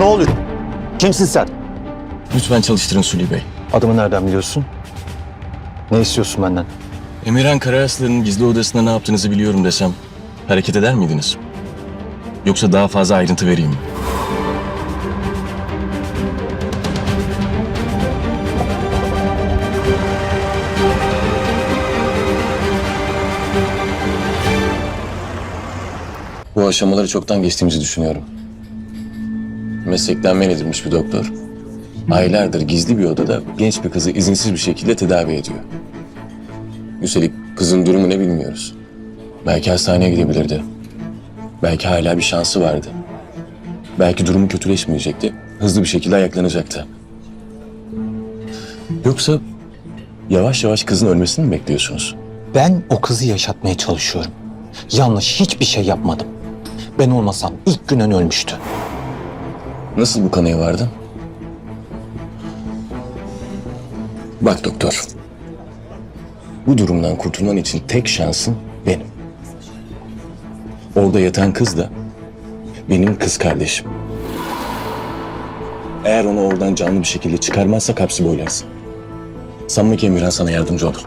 Ne oluyor? Kimsin sen? Lütfen çalıştırın Suli Bey. Adımı nereden biliyorsun? Ne istiyorsun benden? Emirhan Karaaslan'ın gizli odasında ne yaptığınızı biliyorum desem hareket eder miydiniz? Yoksa daha fazla ayrıntı vereyim mi? Bu aşamaları çoktan geçtiğimizi düşünüyorum. Meslekten men edilmiş bir doktor. Aylardır gizli bir odada genç bir kızı izinsiz bir şekilde tedavi ediyor. Üstelik kızın durumu ne bilmiyoruz. Belki hastaneye gidebilirdi. Belki hala bir şansı vardı. Belki durumu kötüleşmeyecekti. Hızlı bir şekilde ayaklanacaktı. Yoksa yavaş yavaş kızın ölmesini mi bekliyorsunuz? Ben o kızı yaşatmaya çalışıyorum. Yanlış hiçbir şey yapmadım. Ben olmasam ilk günden ölmüştü. Nasıl bu kanıya vardın? Bak doktor. Bu durumdan kurtulman için tek şansın benim. Orada yatan kız da benim kız kardeşim. Eğer onu oradan canlı bir şekilde çıkarmazsak hapsi boylarsın. Sanma ki Emirhan sana yardımcı olur.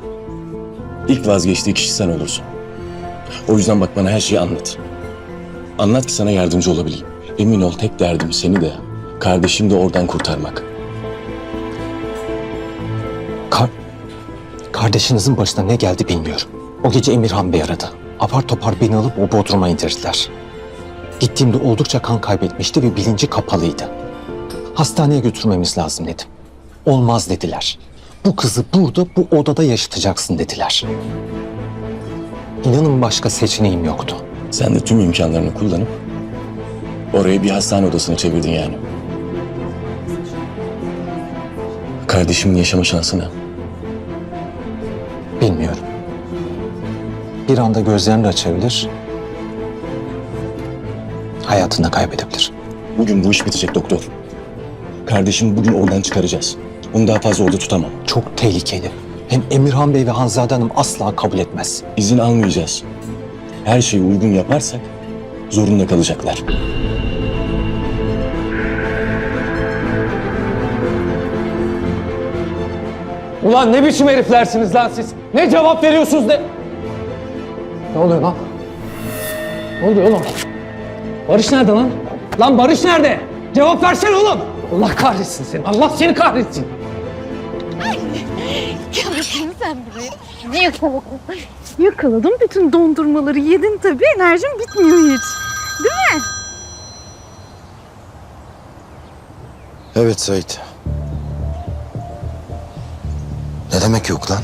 İlk vazgeçtiği kişi sen olursun. O yüzden bak bana her şeyi anlat. Anlat ki sana yardımcı olabileyim. Emin ol tek derdim seni de, kardeşim de oradan kurtarmak. Kar Kardeşinizin başına ne geldi bilmiyorum. O gece Emirhan Bey aradı. Apar topar beni alıp o bodruma indirdiler. Gittiğimde oldukça kan kaybetmişti ve bilinci kapalıydı. Hastaneye götürmemiz lazım dedim. Olmaz dediler. Bu kızı burada bu odada yaşatacaksın dediler. İnanın başka seçeneğim yoktu. Sen de tüm imkanlarını kullanıp orayı bir hastane odasına çevirdin yani. Kardeşimin yaşama şansı ne? Bilmiyorum. Bir anda gözlerini açabilir. Hayatını kaybedebilir. Bugün bu iş bitecek doktor. Kardeşimi bugün oradan çıkaracağız. Onu daha fazla orada tutamam. Çok tehlikeli. Hem Emirhan Bey ve Hanzade Hanım asla kabul etmez. İzin almayacağız. Her şeyi uygun yaparsak zorunda kalacaklar. Ulan ne biçim heriflersiniz lan siz? Ne cevap veriyorsunuz ne? Ne oluyor lan? Ne oluyor oğlum? Barış nerede lan? Lan Barış nerede? Cevap versene oğlum. Allah kahretsin seni. Allah seni kahretsin. Yakaladın sen. Ne yakaladın? Yakaladım. Bütün dondurmaları yedin tabii. Enerjim bitmiyor hiç. Değil mi? Evet Sait. Ne demek yok lan?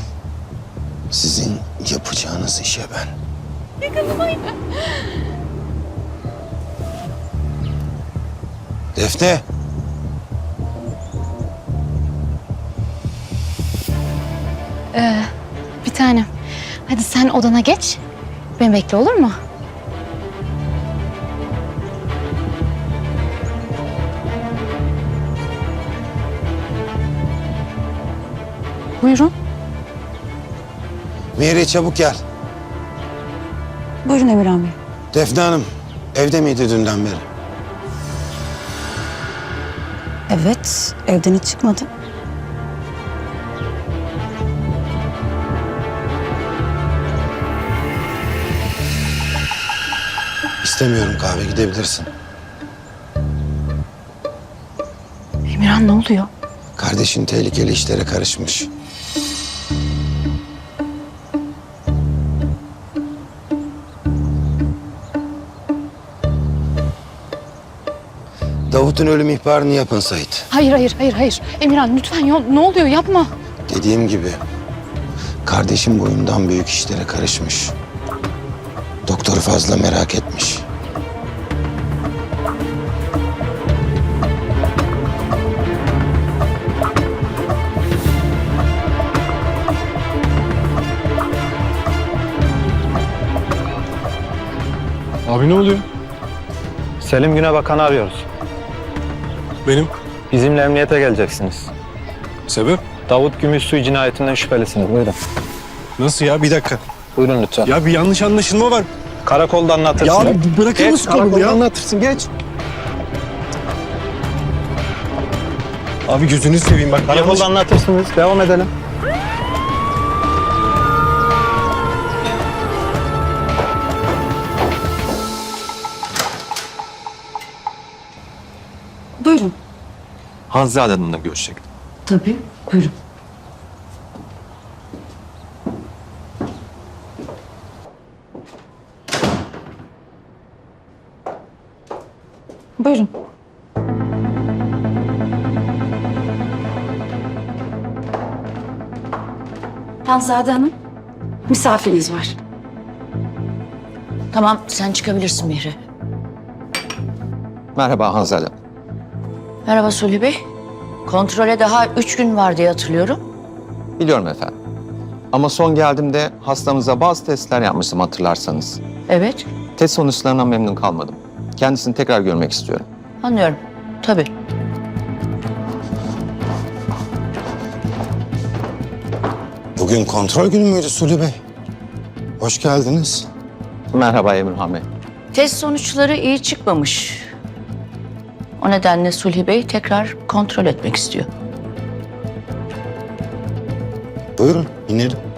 Sizin yapacağınız işe ben. Defne. Bir tanem. Hadi sen odana geç. Beni bekle olur mu? Buyurun. Mihri çabuk gel. Buyurun Emirhan Bey. Defne Hanım evde miydi dünden beri? Evet, evden hiç çıkmadı. İstemiyorum kahve gidebilirsin. Emirhan ne oluyor? Kardeşin tehlikeli işlere karışmış. Davut'un ölüm ihbarını yapın Sait. Hayır hayır hayır hayır. Emirhan lütfen ya, ne oluyor yapma. Dediğim gibi kardeşim boyundan büyük işlere karışmış. Doktoru fazla merak etmiş. Abi ne oluyor? Selim Güne Bakan'ı arıyoruz. Benim. Bizimle emniyete geleceksiniz. Sebep? Davut Gümüşsuy cinayetinden şüphelisiniz. Buyurun. Nasıl ya? Bir dakika. Buyurun lütfen. Ya bir yanlış anlaşılma var. Karakolda anlatırsın. Ya bırakır Geç, mısın karakolda ya? anlatırsın geç. Abi gözünü seveyim bak. Karakolda anlatırsınız. Devam edelim. Hanzade Hanım'la görüşecektim. Tabii. Buyurun. Buyurun. Hanzade Hanım, misafiriniz var. Tamam sen çıkabilirsin Mihri. Merhaba Hanzade. Merhaba Sulhi Bey. Kontrole daha üç gün var diye hatırlıyorum. Biliyorum efendim. Ama son geldiğimde hastamıza bazı testler yapmıştım hatırlarsanız. Evet Test sonuçlarından memnun kalmadım. Kendisini tekrar görmek istiyorum. anlıyorum. Tabii. Bugün kontrol günü müydü Suli Bey? Hoş geldiniz. Merhaba Emirhan Bey. Test sonuçları iyi çıkmamış. O nedenle Sulhi Bey tekrar kontrol etmek istiyor. Buyurun inelim.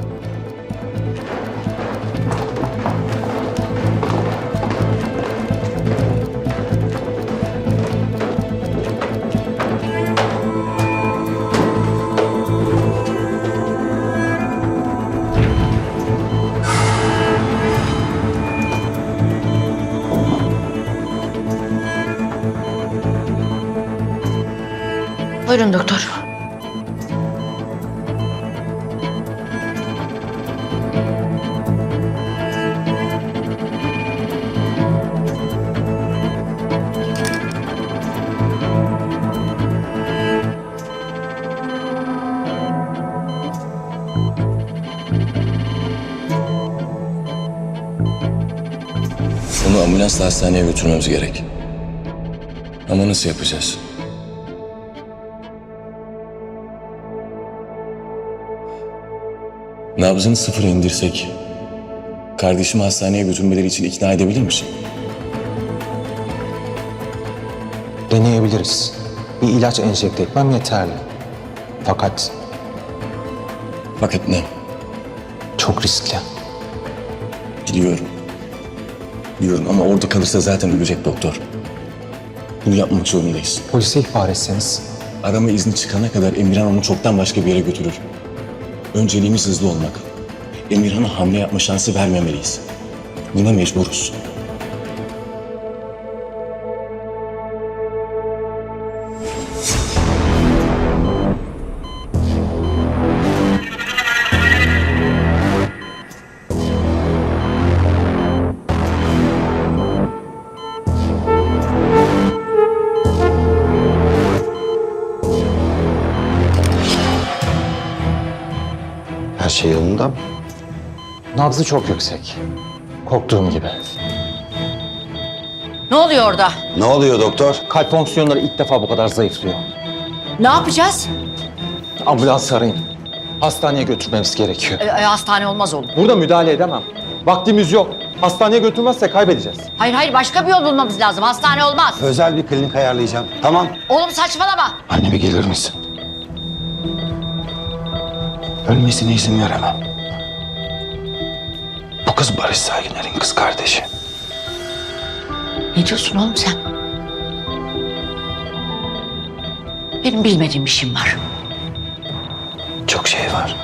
Buyurun doktor. Onu ambulansla hastaneye götürmemiz gerek. Ama nasıl yapacağız? Nabzını sıfıra indirsek, kardeşimi hastaneye götürmeleri için ikna edebilir misin? Deneyebiliriz. Bir ilaç enjekte etmem yeterli. Fakat Fakat ne? çok riskli. Biliyorum. Biliyorum ama orada kalırsa zaten ölecek doktor. Bunu yapmak zorundayız. Polise ihbar etseniz. Arama izni çıkana kadar Emirhan onu çoktan başka bir yere götürür. Önceliğimiz hızlı olmak. Emirhan'a hamle yapma şansı vermemeliyiz. Buna mecburuz. Şey yolunda? Nabzı çok yüksek. Korktuğum gibi. Ne oluyor orada? Ne oluyor doktor? Kalp fonksiyonları ilk defa bu kadar zayıflıyor. Ne yapacağız? Ambulans arayın. Hastaneye götürmemiz gerekiyor. E, e, hastane olmaz oğlum. Burada müdahale edemem. Vaktimiz yok. Hastaneye götürmezse kaybedeceğiz. Hayır hayır başka bir yol bulmamız lazım. Hastane olmaz. Özel bir klinik ayarlayacağım. Tamam. Oğlum saçmalama. Anne bir gelir misin? Ölmesine izin veremem. Bu kız Barış Saginer'in kız kardeşi. Ne diyorsun oğlum sen? Benim bilmediğim bir şeyim var. Çok şey var.